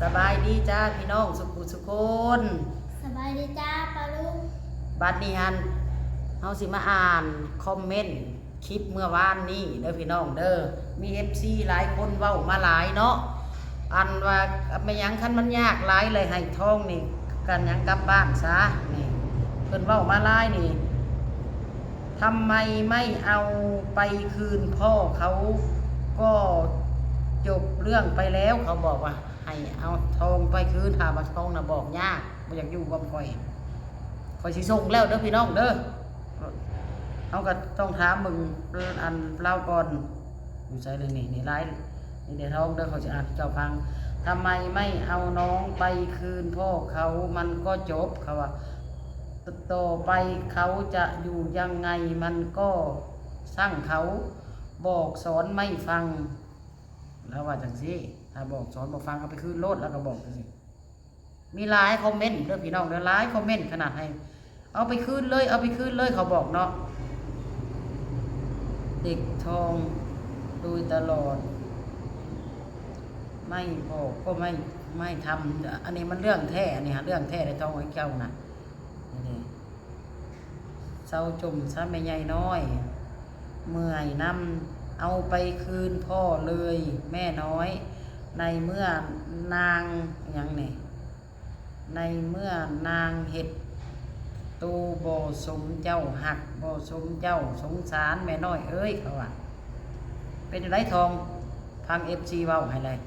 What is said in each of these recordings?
สบายดีจ้าพี่น้องสุขุสุคนสบายดีจ้าปลาลูกบัดนี้ฮันเฮาสิมาอ่านคอมเมนต์คลิปเมื่อวานนี้เด้อพี่น้องเด้อมี FC หลายคนเว้ามาหลายเนาะอันว่าไม่หยังคันมันยากหลายเลยให้ทองนี่กันหยังกลับบ้านซะนี่เพิ่นเว้ามาหลายนี่ทำไมไม่เอาไปคืนพ่อเขาก็จบเรื่องไปแล้วเขาบอกว่า ให้เอาทองไปคืนหาบัทองนะบอกยากบ่อยากอยู่กับข่อยข่อยสิส่งแล้วเด้อพี่น้องเด้อเขาก็ต้องถามมึงอันเล่าก่อนอยู่ใจเลยนี่นี่ไลน์นี่เดี๋ยวทองเด้อเขาจะอ่านให้เจ้าฟังทำไมไม่เอาน้องไปคืนพ่อเขามันก็จบเขาว่าต่อไปเขาจะอยู่ยังไงมันก็สร้างเขาบอกสอนไม่ฟัง แล้วว่าจังสิ ถ้าบอกสอนบอกฟังเอาไปคืนโลดแล้วก็บอกสิมีหลายคอมเมนต์เด้อพี่น้องเด้อหลายคอมเมนต์ขนาดให้เอาไปคืนเลย เอาไปคืนเลยเขาบอกเนาะเด็กทองโดยตลอด ไม่บอกก็ไม่ไม่ทำอันนี้มันเรื่องแท้อันนี้ฮะเรื่องแท้ในทองไอ้เจ้าน่ะนี่เศร้าจมซะไม่ใหญ่น้อย เมื่อยนำเอาไปคืนพ่อเลย แม่น้อย ในเมื่อนางอย่างนี่ในเมื่อนางเห็ดตูโบสมเจ้าหักโบสมเจ้าสงสารแม่น้อยเอ้ยเขาว่าเป็นไรทองพังเอฟซีเว้าให้เลย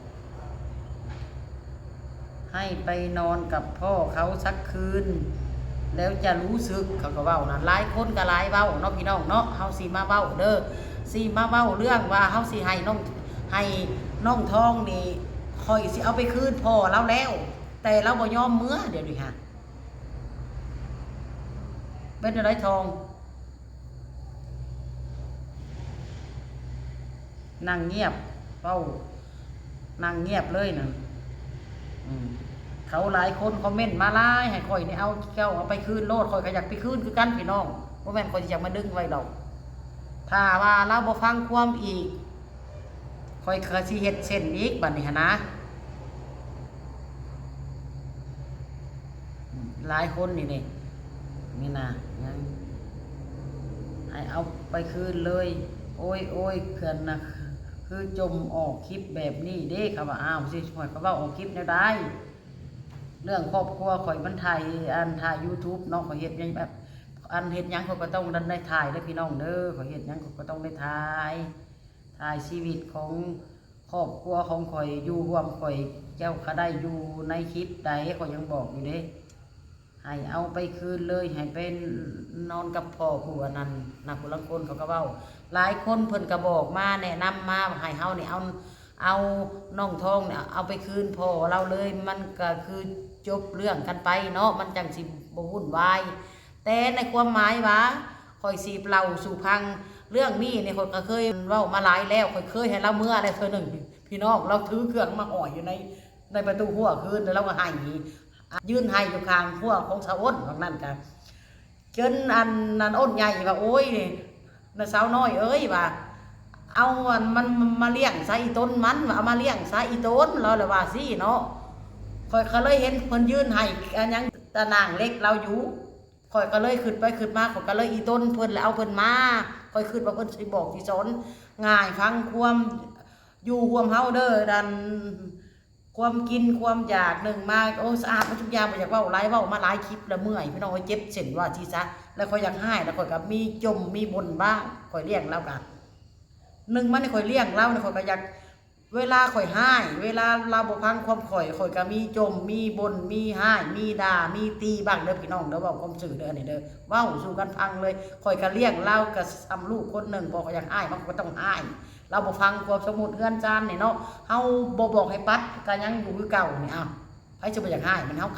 ให้ไปนอนกับพ่อเขาสักคืน แล้วจะรู้สึกเขาก็เว้านะหลายคนก็หลายเว้าเนาะพี่น้องเนาะเฮาสิมาเว้าเด้อสิมาเว้าเรื่องว่าเฮาสิให้น้องให้ น้องทองนี่คอยสิเอาไปคืนพ่อเราแล้ว แต่เราบ่ยอมเมื่อเดี๋ยวนี้ฮะเป็นอะไรทองนั่งเงียบเฝ้านั่งเงียบเลยนะเขาหลายคนคอมเมนต์มาหลายให้ข่อยนี่เอาเจ้าเอาไปคืนโลดข่อยก็อยากไปคืนคือกันพี่น้องบ่แม่นข่อยอยากมาดึงไว้ดอกถ้าว่าเราบ่ฟังความอีก ข่อยก็สิเฮ็ดเส้นอีกบัดนี้นะหลายคนนี่นี่นี่นะยังให้เอาไปคืนเลย โอ้ยโอ้ยเขื่อนนะคือจมออกคลิปแบบนี้เด้เขาว่าอ้าวสิข่อยก็เว้าออกคลิปแนวใดเรื่องครอบครัวข่อยมันถ่ายอันถ่าย YouTube เนาะข่อยเฮ็ดยังแบบ อันเฮ็ดยังข่อยก็ต้องดันได้ถ่ายเด้พี่น้องเด้อข่อยเฮ็ดยังข่อยก็ต้องได้ถ่าย ถ่ายชีวิตของครอบครัวของข่อยอยู่ร่วมข่อยเจ้าก็ได้อยู่ในคลิปใดข่อยยังบอกอยู่เด้ให้เอาไปคืนเลยให้เป็นนอนกับพ่อผู้อันนั้นนะผู้ลังคนเขาก็เว้า หลายคนเพิ่นก็บอกมาแนะนำมาให้เฮาเนี่ยเอาเอาน้องทองเนี่ยเอาไปคืนพ่อเราเลยมันก็คือจบเรื่องกันไปเนาะมันจังสิบวุ่นวายแต่ในความหมายว่าคอยสีเปล่าสู่พัง เรื่องนี้เนี่ยคอยก็เคยเว้ามาหลายแล้วคยเคยให้เราเมื่ออะไรเธอหนึ่ง พี่น้องเราถือเครื่องมาอ่อยอยู่ในในประตูหัวคืนแล้วเราก็ให้ยื่นให้อยู่ข้างหัวของสาวอ้นของนั่นกันจนอันนันอ้นใหญ่ว่าโอ้ยน่ะสาวน้อยเอ้ยว่าเอาอันมันมาเลี้ยงซะอีต้นมันว่าเอามาเลี้ยงซะอีต้นเราเลยว่าสิเนาะคอยก็เลยเห็นเพิ่นยื่นให้อันยังตะนางเล็กเราอยู่คอยก็เลยขึ้นไปขึ้นมาคอยก็เลยอีต้นเพิ่นแล้วเอาเพิ่นมา คอยขึ้นว่าเพิ่นสิบอกสิสอนง่ายฟังความอยู่ความเฮาเด้อดันความกินความอยากหนึ่งมากโอ้สะอาดมาทุกอย่างบ่อยากเว้าหลายเว้ามาหลายคลิปแล้วเมื่อยพี่น้องเจ็บเส้นว่าที่ซะแล้วคอยอยากให้แล้วคอยก็มีจมมีบ่นบ้างคอยเลี้ยงแล้วกันหนึ่งมันข่อยเลี้ยงเล่าเนี่ยข่อยก็อยาก เวลาข่อยให้เวลาเราบ่พังความข่อยข่อยก็มีจม มีบน มีให้มีด่า มีตีบ้างเด้อพี่น้องเด้อเว้าความสื่อเด้อนี่เด้อเว้าสู่กันพังเลยข่อยก็เลี้ยงเล่ากับทำลูกคนหนึ่งบอกอยากให้มันก็ต้องให้เราบ่ฟังความสมุดเอื้อนจานนี่เนาะเฮาบ่บอกให้ปัดก็ยังอยู่คือเก่านี่อ้าวไผจะบ่อยากให้มันเฮา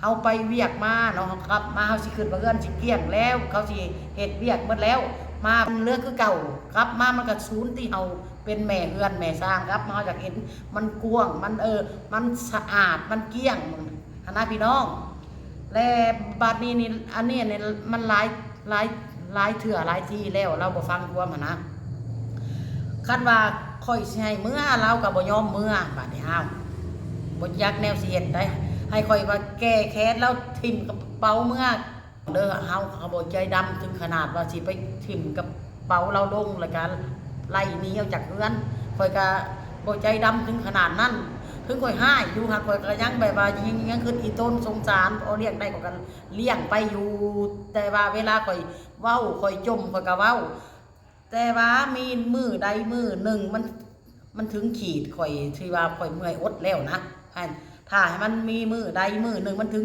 เฮาไปเวียกมาเนาะเฮาครับมาเฮาสิขึ้นมาเอื้อนสิเกลี้ยงแล้ว เขาสิเฮ็ดเวียกหมดแล้ว มาเลือกคือเก่าครับมามันก็ศูนย์ที่เฮา เป็นแม่เฮือนแม่สร้างครับมาจากเห็นมันกว้างมันเออ มันสะอาดมันเกลี้ยงคณะพี่น้อง และบัดนี้นี่อันนี้เนี่ยมันหลายหลายหลายเถื่อหลายทีแล้ว เราบ่ฟังความหั้นนะคันว่าค่อยให้เมื่อเราก็บ่ยอมเมื่อบัดนี้อ้าวบ่ยักแนวเสิเฮ็ดได้ ให้คอยว่าแก้แค้นแล้วทิ่มกระเป๋าเมื่อเด้อเฮาเขาบ่ใจดำถึงขนาดว่าสิไปทิ่มกระเป๋าเราลงแล้วก็ ไล่หนีออกจากเรือนคอยก็บ่ใจดำถึงขนาดนั้นถึงคอยห้ายอยู่หากคอยก็ยังแบบว่ายังยังคืออีต้นสงสารเอาเลี้ยงได้ก็กันเลี้ยงไปอยู่ แต่ว่าเวลาคอยเว้าคอยจมคอยก็เว้า แต่ว่ามีมือใดมือหนึ่งมันมันถึงขีดข่อยที่ว่าข่อยเมื่อยอดแล้วนะอันถ้าให้มันมีมือใดมือหนึ่งมันถึง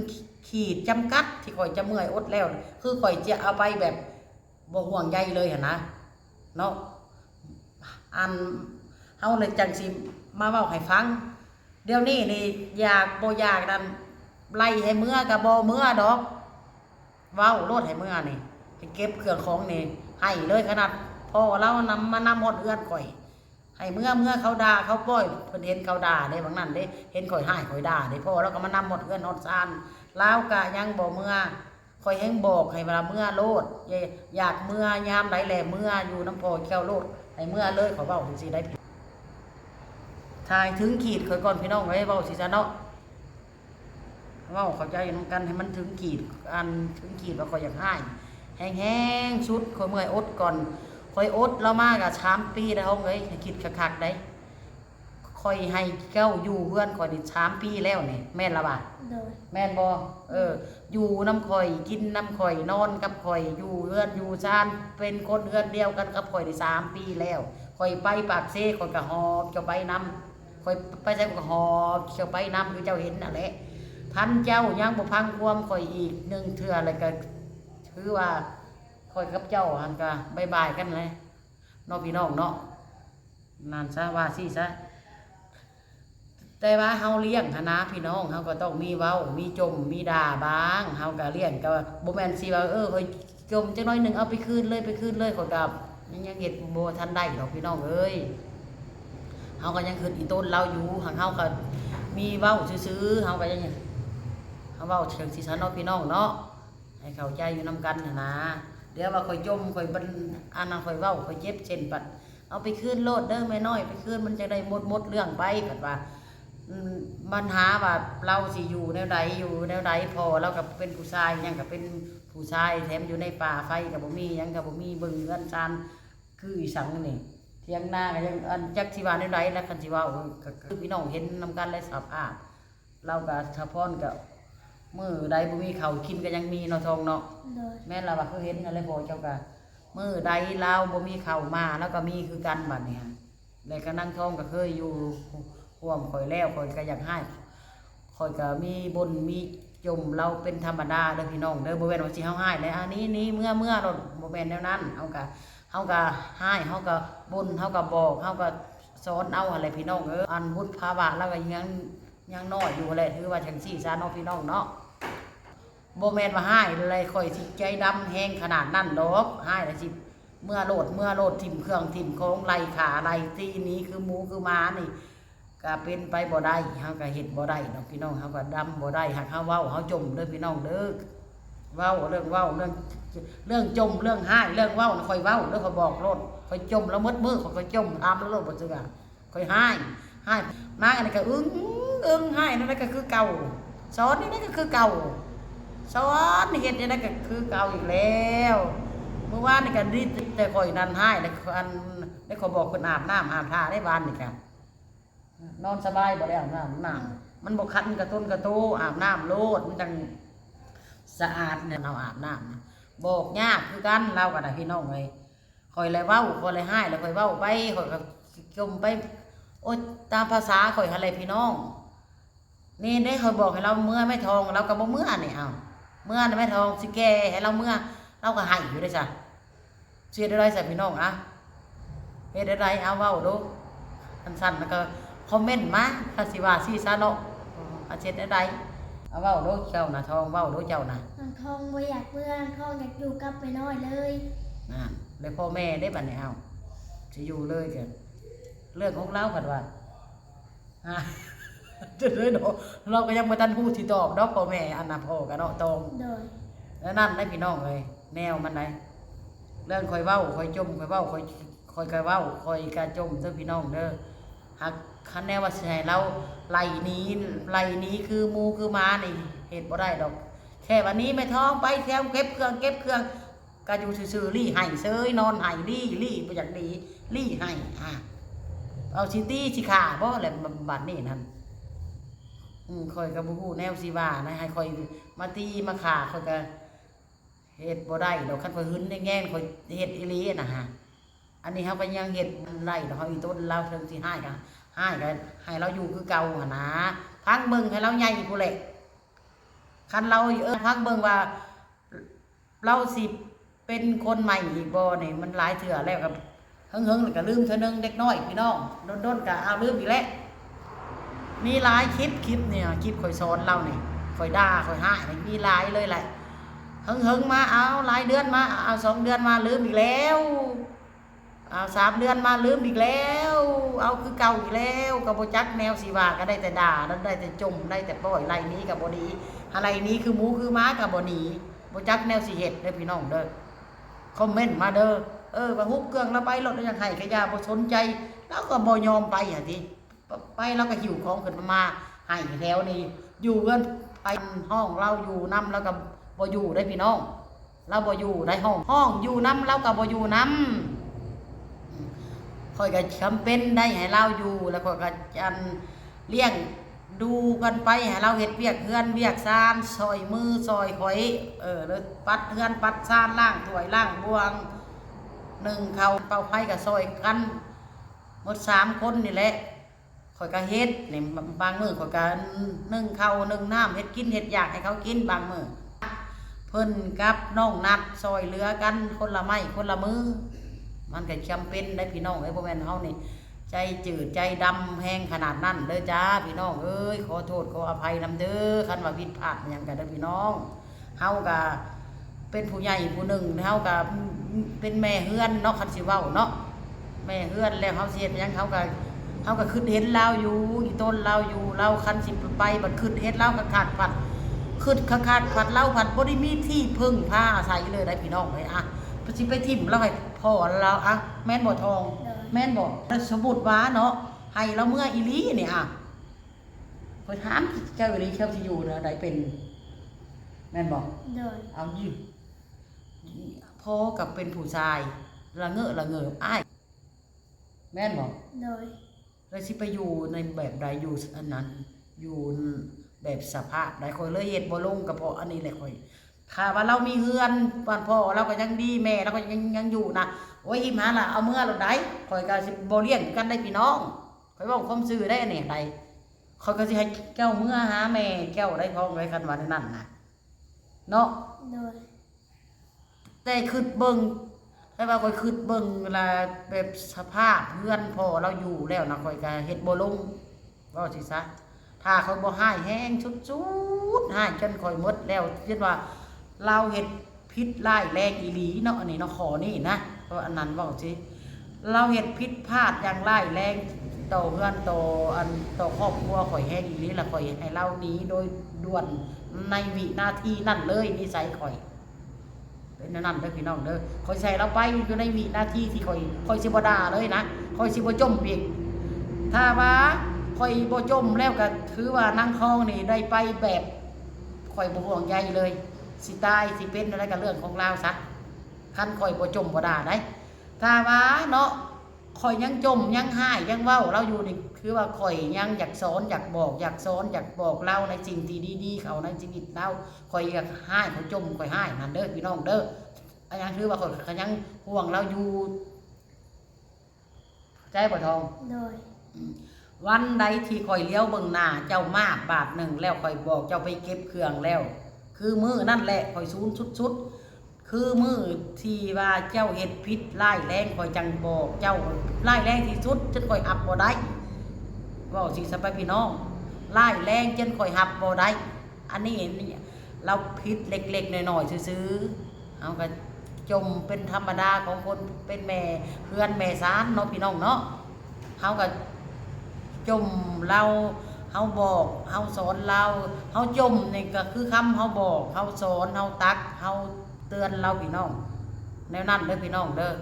ขีดจำกัดที่ข่อยจะเมื่อยอดแล้ว คือข่อยจะเอาไปแบบบ่ห่วงใยเลยหั่นนะเนาะ อันเฮาเลยจังสิมาเว้าให้ฟัง เดี๋ยวนี้นี่อยากบ่อยากนั่นไล่ให้เมื่อกับบ่เมื่อดอก เว้าโลดให้เมื่อนี่ให้เก็บเครื่องของนี่ให้เลยขนาดพ่อเรานำมานำหมดเอื้อนข่อยให้เมื่อเมื่อเขาด่าเขาป้อยเพิ่นเห็นเขาด่าได้บางนั้นเด้เห็นข่อยห้ข่อยด่าได้พ่อแล้วก็มานำหมดเอื้อนหมดซานลาวกะยังบ่เมื่อข่อยแฮงบอกให้เวลาเมื่อโลดอยากเมื่อยามใดแหลเมื่ออยู่น้ำพ่อแก้วโลด ให้เมื่อเลยขอยเว้าจังซี่ได้ทายถึงขีดข่อยก่อนพี่น้องไว้เว้าสิซะเนาะเว้าเข้าใจนำกันให้มันถึงขีด อันถึงขีดว่าขอยอยากให้แห้งๆชุดข่อยเมื่อยอดก่อนข่อยอดแล้วมากอะชามปีแล้วเอ้ยให้คิดคักๆได้ ข่อยให้เจ้าอยู่เพื่อนข่อยนี่ชามปีแล้วนี่แม่นละบ่ะโดยแม่นบ่เออ อยู่น้ำข่อยกินน้ำข่อยนอนกับข่อยอยู่เฮือนอยู่ชานเป็นคนเฮือนเดียวกันกับข่อยได้สามปีแล้วข่อยไปปากเซ่ข่อยก็หอบเจ้าไปนำข่อยไปใช้ก็หอบเจ้าไปนำคือเจ้าเห็นนั่นแหละท่านเจ้ายังบ่พังความข่อยอีกหนึ่งเทื่ออะไรก็ถือว่าข่อยกับเจ้าหันก็บายบายกันเลยเน้องพี่น้องเนาะนานซะว่าสิซะ แต่ว่าเฮาเลี้ยงหั้นนะพี่น้องเฮาก็ต้องมีเว้า มีจม มีด่าบ้างเฮาก็เลี้ยงก็บ่แม่นสิว่าเออข่อยจมจักหน่อยหนึงเอาไปคืนเลยไปคืนเลยข่อยก็ยังยังเฮ็ดบ่ทันได้ดอกพี่น้องเอ้ยเฮาก็ยังคิดอีต้นเราอยู่หังเฮาก็มีเว้าซื่อๆเฮาก็ยังเขาเว้าเชิงสิซันเนาะพี่น้องเนาะให้เข้าใจอยู่นำกันนะเดี๋ยวว่าข่อยจมข่อยบันอันนั้นข่อยเว้าข่อยเจ็บเช่นปัดเอาไปคืนโลดเด้อแม่น้อยไปคืนมันจะได้หมดหมดเรื่องไปปัดว่า ปัญหาว่าเราสิอยู่แนวใดอยู่แนวใดพอเรากับเป็นผู้ชายหยังกับเป็นผู้ชายแถมอยู่ในป่าไฟกับบ่มีหยังกับบ่มีเบิ่งเงินซานคืออีสังนี่เทียงหน้าก็ยังอันจักสิว่าแนวใดแล้วคันสิว่าเออก็คือพี่น้องเห็นนำกันและสภาพเราก็สะพอนกับมือใดบ่มีข้าวกินก็ยังมีเนาะทองเนาะโดยแม่นล่ะว่าคือเห็นอะไรพอเจ้าก็มือใดลาวบ่มีข้าวมาแล้วก็มีคือกันบัดเนี่ยแล้วก็นั่งทองก็เคยอยู่ ร่วมข่อยแล้วข่อยก็อยากให้ข่อยก็มีบนมีจมเราเป็นธรรมดาเด้อพี่น้องเด้อบ่แม่นว่าสิเฮาให้แล้วอันนี้นี้เมื่อเมื่อเราบ่แม่นแนวนั้นเฮาก็เฮาก็ให้เฮาก็บนเฮาก็บอกเฮาก็สอนเอาอะไรพี่น้องเอออันวุฒิภาวะแล้วก็ยังยังน้อยอยู่แหละถือว่าจังซี่ซะเนาะพี่น้องเนาะโบแมนมาให้เลยคอยสิใจดำแห้งขนาดนั้นดอกให้เลยสิเมื่อโหลดเมื่อโหลดทิ่มเครื่องทิ่มโค้งไหลขาไหลตีนี้คือหมูคือม้านี่ ก็เป็นไปบ่ได้เฮาก็เฮ็ดบ่ได้เนาะพี่น้องเฮาก็ดำบ่ได้หากเฮาเว้าเฮาจมเด้อพี่น้องเด้อเว้าเรื่องเว้าเรื่องเรื่องจมเรื่องให้เรื่องเว้าค่อยเว้าเด้อเขาบอกโลดค่อยจมแล้วมดมือเขาก็จมตามแล้วโลดบ่เชื่อค่อยให้ให้นายอันนี้ก็อึ้งอึ้งให้นั่นก็คือเก่าสอนนี่นั่นก็คือเก่าสอนเฮ็ดยังไงก็คือเก่าอีกแล้วเมื่อวานนี่ก็ดิแต่ข่อยนันให้แล้วอันได้ขอบอกคนอาบน้ำอาบท่าได้บานนี่ค่ะ นอนสบายบ่ได้อาบน้ำน้ำมันบ่คันกระต้นกระโตอาบน้ำโลดมันจังสะอาดเนี่ยเราอาบน้ำนะบอกยากคือกันเราก็ได้พี่น้องเลยข่อยเลยเว้าข่อยเลยให้แล้วข่อยเว้าไปข่อยก็จมไป โอ๊ยตามภาษาข่อยอะไรพี่น้อง นี่ได้เขาบอกให้เราเมื่อไม่ทองเราก็บ่เมื่อนี่เอาเมื่อน่ะไม่ทองสิแก่ให้เราเมื่อเราก็ให้อยู่ได้จ้ะเสียได้ไรใส่พี่น้องอะเฮ็ดได้ไรเอาเว้าดูสั้นๆแล้วก็ คอมเมนต์มาถ้าสิว่าสิซะเนาะอาเช็ดได้ไรเอาเว้าดูเจ้าน่ะทองเว้าดูเจ้าน่ะน้องทองบ่อยากเมื่อน้องทองอยากอยู่กับไปน้อยเลยนั่นแล้วพ่อแม่ได้บัดนี้เอาสิอยู่เลยจ้ะเรื่องของเราผัดว่าฮะจะเลยเนาะเราก็ยังบ่ทันฮู้ที่ตอบเนาะพ่อแม่อันน่ะพ่อกันเนาะตรงโดยแล้วนั่นได้พี่น้องเลยแนวมันไหนเรื่องคอยเว้าคอยจมคอยเว้าคอยคอยกะเว้าคอยกะจมเด้อพี่น้องเด้อหัก คันแน่ว่าสิให้เราไล่นี้ไล่นี้คือมูคือมานี่เฮ็ดบ่ได้ดอก แค่วันนี้แม่ท้องไปแถวเก็บเครื่องเก็บเครื่องก็อยู่ซื่อๆรี่ให้เซยนอนให้รี่รี่บ่อยากดีรี่ให้อะเอาสิตี้สิขาบ่แหละบัดนี้นั่นอืมข่อยก็บ่ฮู้แนวสิว่านะให้ข่อยมาตีมาขาข่อยก็เฮ็ดบ่ได้ดอกคันข่อยหึนได้แง่นข่อยเฮ็ดอีลีนะฮะ อันนี้เฮาก็ยังเฮ็ดไล่ดอกเฮาอีต้นเราเทิงสิให้ก็ ให้ก็ให้เราอยู่คือเก่าหนะพังเบิ่งให้เราใหญ่กูแหละคันเราเออพักเบิ่งว่า เราสิเป็นคนใหม่อีกบ่นี่ยมันหลายเถื่อแล้วกับเฮิงๆแล้วก็ลืมเทื่อนึงเด็กน้อยพี่น้องโดนๆก็เอาลืมอีกแล้วมีหลายคลิปคลิปเนี่ยคลิปข่อยสอนเราเนี่ข่อยด่าข่อยห้านี่มีหลายเลยแหละเฮิงมาเอาหลายเดือนมาเอาสองเดือนมาลืมอีกแล้ว เอาสามเดือนมาลืมอีกแล้ว เอาคือเก่าอีกแล้วก็บ่จักแนวสิว่าก็ได้แต่ด่าแล้วได้แต่จมได้แต่ปล่อยไรนี้ก็บ่ดี อะไรนี้คือหมูคือม้ากับบ่หนีบ่จักแนวสิเฮ็ดเด้อพี่น้องเด้อคอมเมนต์มาเด้อเออว่าฮุบเครื่องแล้วไปรถแล้วยังให้ก็ย่าบ่สนใจ แล้วก็บ่ยอมไปอะติไปแล้วก็หิวของขึ้นมามาให้แถวนี้อยู่กันไปห้องเราอยู่นํแล้วก็บ่อยู่ได้พี่น้องเราบ่อยู่ในห้อง ห้องอยู่นํเราก็บ่อยู่นํ ค่อยก็จำเป็นได้ให้เราอยู่ แล้วคอยก็จันเลี้ยงดูกันไปให้เราเฮ็ดเวียกเฮือนเวียกซานซอยมือซอยข่อย เออแล้วปัดเฮือนปัดซานล่างถวยล่างบวงหนึ่งเขาเป่าไผ่กับซอยกันหมดสามคนนี่แหละข่อยก็เฮ็ดนี่บางมือข่อยก็นึ่งเขานึ่งน้ำเฮ็ดกินเฮ็ดอยากให้เขากินบางมือเพิ่นกับน้องนัดซอยเหลือกันคนละไม้คนละมือ มันก็จำเป็นได้พี่น้องไอ้ยบ่แม่นเฮานี่ใจจืดใจดำแห้งขนาดนั้นเด้อจ้าพี่น้องเอ้ยขอโทษขออภัยนำเด้อคันว่าผิดพลาดอหยังกันเด้อพี่น้องเฮาก็เป็นผู้ใหญ่ผู้หนึ่งเฮาก็เป็นแม่เฮือนเนาะคันสิเว้าเนาะแม่เฮือนแล้วเฮาสิเฮ็ดหยังเฮาก็เฮาก็คิดเห็นเราอยู่อีต้นเราอยู่เราคันสิไปบัดคิดเห็นเราก็ขาดผัดคิดขาดผัดเราผัดบ่ได้มีที่พึ่งพาอาศัยเลยได้พี่น้องเอ้ยอะ สิไปทิ่มเราให้พ่อเราอะแม่นบ่ทองโดยแม่นบอกสมมุติว่าเนาะให้เราเมื่ออีหลีเนี่ยอะคอยถามเจ้าอีหลีเจ้าสิอยู่เนาะใดเป็น แม่นบอกโดยเอาอยู่พ่อกับเป็นผู้ชายละเงอะละเงออ้ายแม่นบอกโดยแล้วสิไปอยู่ในแบบใดอยู่อันนั้น อยู่แบบสภาพใดคอยเลยเฮ็ดบ่ลงก็เพราะอันนี้แหละคอย ถ้าว่าเรามีเฮือนบ้านพ่อเราก็ยังดีแม่เราก็ยังยังอยู่นะโอ้ยอีหมาล่ะเอาเมื่อเราได้คอยก็สิบ่เลี้ยงกันได้พี่น้องคอยเว้าความซื่อได้อันนี้ใดคอยก็สิให้แก้วเมื่อหาแม่แก้วได้พ้องไว้กันว่าในนั้นน่ะเนาะโดยแต่คืดเบิ่งแต่ว่าคอยคืดเบิ่งเวลาแบบสภาพเพื่อนพ่อเราอยู่แล้วนะคอยก็เฮ็ดบ่ลงว่าสิซะถ้าเขาบ่ให้แห้งชุดๆให้จนคอยหมดแล้วคิดว่า เราเฮ็ดผิดร้ายแรงอีหลีเนาะอันนี้เนาะขอนี่นะเพราะอันนั้นเว้าสิเราเฮ็ดผิดพลาดอย่างร้ายแรงต่อเพื่อนต่ออันต่อครอบครัวข่อยแห้งอีหลีแล้วข่อยให้เรานี้โดยด่วนในวินาทีนั่นเลยนิสัยข่อยเป็นนวนั่นเด้อพี่น้องเด้อคอยใส่เราไปอยู่ในวินาทีที่คอยคอยสิบดาเลยนะคอยสิบจมปีกถ้าว่าคอยบจมแล้วก็ถือว่านั่งคลองนี่ได้ไปแบบคอยบ่ห่วงใยเลย สิตายสิเป็นอะไรกับเรื่องของเราซะคันคอยบ่จมบ่ด่าได้ถ้าว่าเนาะคอยยังจมยังหายยังเว้าเราอยู่นี่คือว่าคอยยังอยากสอนอยากบอกอยากสอนอยากบอกเราในสิ่งที่ดีๆเขาในชีวิตเราคอยอยากหายเขาจมคอยหายนั่นเด้อพี่น้องเด้ออันยังคือว่าคอยก็ยังห่วงเราอยู่ใจบ่ทองโดยวันใดที่คอยเลี้ยวเบิ่งหน้าเจ้ามาบาทหนึ่งแล้วคอยบอกเจ้าไปเก็บเครื่องแล้ว คือมือนั่นแหละคอยซูนชุดๆ คือมือที่ว่าเจ้าเห็ดพิษไล่แรงคอยจังบอกเจ้าไล่แรงที่สุดจนคอยหับบ่ได้เว่าสิสบายพี่น้องไล่แรงจนคอยหับบ่ได้อันนี้นี่เราพิษเล็กๆหน่อยๆซื้อๆเอาก็จมเป็นธรรมดาของคนเป็นแม่เพื่อนแม่ซานเนาะพี่น้องเนาะเฮาก็จมเรา เฮาบอกเฮาสอนเราเฮาจมนี่ก็คือคำเฮาบอกเฮาสอนเฮาตักเฮาเตือนเราพี่น้องแนวนั้นเด้อพี่น้องเด้อ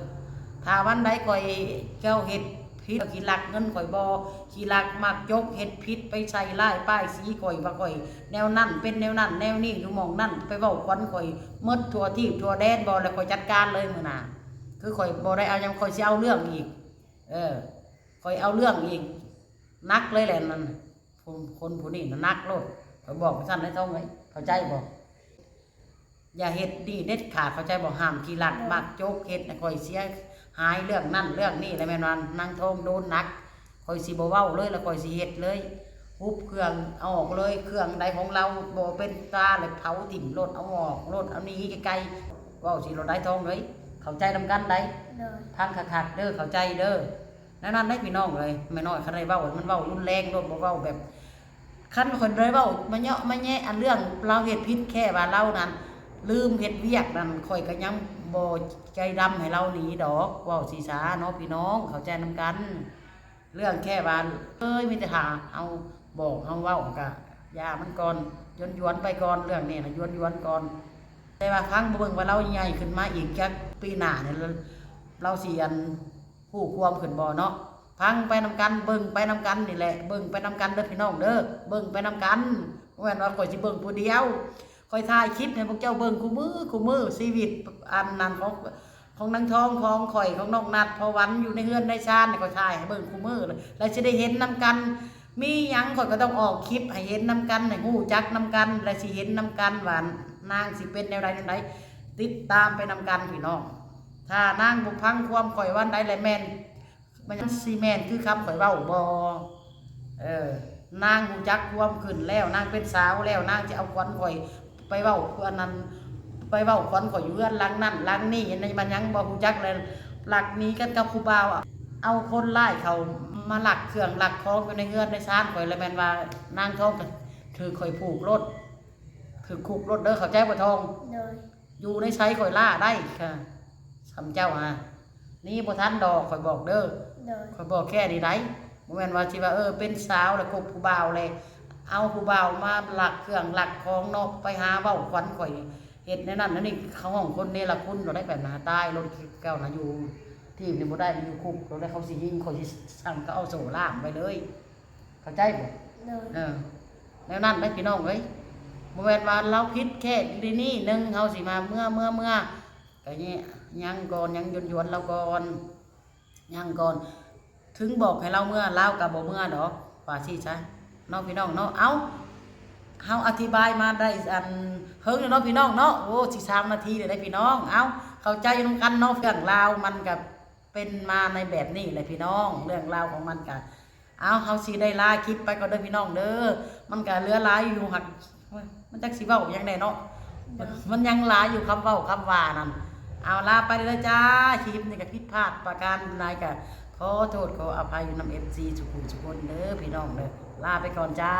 ถ้าวันใดก่อยเจ้าเฮ็ดพิษขี้ลักเงินข่อยบ่ขี้ลักมักยกเฮ็ดพิษไปใส่ร้ายป้ายสีข่อยว่าข่อย แนวนั่นเป็นแนวนั่นแนวนี้อยู่มองนั่นไปเว้าควันข่อยหมดทั่วที่ทั่วแดนบ่แล้วข่อยจัดการเลยมือนาคือข่อยบ่ได้เอายังข่อยสิเอาเรื่องอีก เออข่อยเอาเรื่องอีกนักเลยแหละนั่น คนคนผู้นี้น่ะนักโลดข่อยบอกท่านได้เท่าไหมเข้าใจบ่อย่าเฮ็ดดีเด็ดขาดเข้าใจบ่ห้ามขี้ลักมักโจกเฮ็ดน่ะข่อยเสียหายเรื่องนั่นเรื่องนี้แล้วแม่นว่านางทองโดนหนักข่อยสิบ่เว้าเลยแล้วข่อยสิเฮ็ดเลยฮุบเครื่องเอาออกเลยเครื่องใดของเราบ่เป็นตาเลยเผาถิ่มรถเอาออกรถเอาหนี้ไกลๆเว้าสิรถได้ทองเลยเข้าใจนำกันได้โดยพังคักๆเด้อเข้าใจเด้อ นั่นนั่นได้พี่น้องเลยไม่น้อยคันใดเว้ามันเว้ารุนแรงรถบ่เว้าแบบคันคนใดเว้ามาเนาะมาแย่อันเรื่องเราเฮ็ดผิดแค่ว่าเรานั้น ลืมเฮ็ดเวียกนั่นข่อยก็ยังบ่ใจดำให้เราหนีดอกเว้าสีสาเนาะพี่น้องเข้าใจนำกัน เรื่องแค่ว่าเอ้ยมีแต่หาเอาบอกเอาเว้ากะยามันก่อนยวนยวนไปก่อนเรื่องนี้นะยวนยวนก่อนแต่ว่าครั้งบ่เบิ่งว่าเราใหญ่ขึ้นมาอีกจักปีหน้าเนี่ยเราเสิอัน ผู้ความขึ้นบ่เนาะพังไปนำกันเบิ่งไปนำกันนี่แหละเบิ่งไปนำกันเด้อพี่น้องเด้อเบิ่งไปนำกันบ่แม่นว่าข่อยสิเบิ่งผู้เดียวข่อยถ่ายคลิปให้พวกเจ้าเบิ่งคู่มือคู่มือชีวิตอันนั้นของของนางทองของข่อยของน้องนัดพอวันอยู่ในเฮือนในชานนี่ข่อยถ่ายให้เบิ่งคู่มือเลยแล้วสิได้เห็นนำกัน มีหยังข่อยก็ต้องออกคลิปให้เห็นนำกันให้ฮู้จักนำกัน และสิเห็นนำกันว่านางสิเป็นแนวใดแนวใดติดตามไปนำกันพี่น้อง ถ้านางบุพังความข่อยวันใดแหละแม่นมันยังสิแม่นคือคำข่อยเว้าบ่เออนางฮู้จักความขึ้นแล้วนางเป็นสาวแล้วนางจะเอาควันข่อย ไปเว้าอันนั้น ไปเว้าควันข่อยอยู่เรือนหลังนั่นหลังนี่อันนี้มันยังบ่ฮู้จักเลยหลักหนี้กันกับครูบาวอะเอาคนไล่เขามาหลักเครื่องหลักของอยู่ในเฮือนในชานข่อยเลยแม่นว่านางทองก็ถือข่อยผูกรถถือคุกรถเด้อเขาแจ้งว่าทองโดยอยู่ในใช้ข่อยล่าได้ค่ะ ทำเจ้าอะนี่บ่ทันดอกข่อยบอกเด้อโดยข่อยบอกแค่นี้ได้บ่แม่นว่าสิว่าเออเป็นสาวแล้วคบผู้บ่าวเลย เอาผู้บ่าวมาหลักเครื่องหลักของนอกไปหาเว้าขวัญข่อยเฮ็ดในนั้นนั่นนี่เขาของคนนี่ละคุณเราได้แบบหน้าตายรถแก้วนะอยู่ทีมนี่บ่ได้มันอยู่คุกเราได้เขาสิยิงเขาสิสั่งก็เอาโซ่ล่ามไปเลย เข้าใจบ่โดยเออแล้วนั่นได้พี่น้องเอ้ยบ่แม่นว่าเราผิดแค่ดีนี่หนึงเฮาสิมาเมื่อเมื่อเมื่อก็นี่ ยังก่อนยังยวนเราก่อนยังก่อน ถึงบอกให้เราเมื่อเราก็บ่เมื่อดอกว่าสิซะเน้องพี่น้องเนาะเอาเฮาอธิบายมาได้อันเฮิงอยู่เนาะพี่น้องเนาะโอ้สิ3นาทีเลยได้พี่น้อง เอาเข้าใจนำกันเนาะเรื่องราวมันกับเป็นมาในแบบนี้แหละพี่น้อง เรื่องราวของมันกันเอาเฮาสิได้ลาคลิปไปก่อนเด้อพี่น้องเด้อมันก็เลือลายอยู่หักมันจักสิเว้ายังได้เนาะมันยังลายอยู่คำเว้าคำว่านั่น เอาลาไปเลยจ้าคลิปนี้ก็ผิดพลาดประการใดก็ขอโทษขออภัยอยู่นำ FC ทุกผู้ทุกคนเด้อพี่น้องเด้อลาไปก่อนจ้า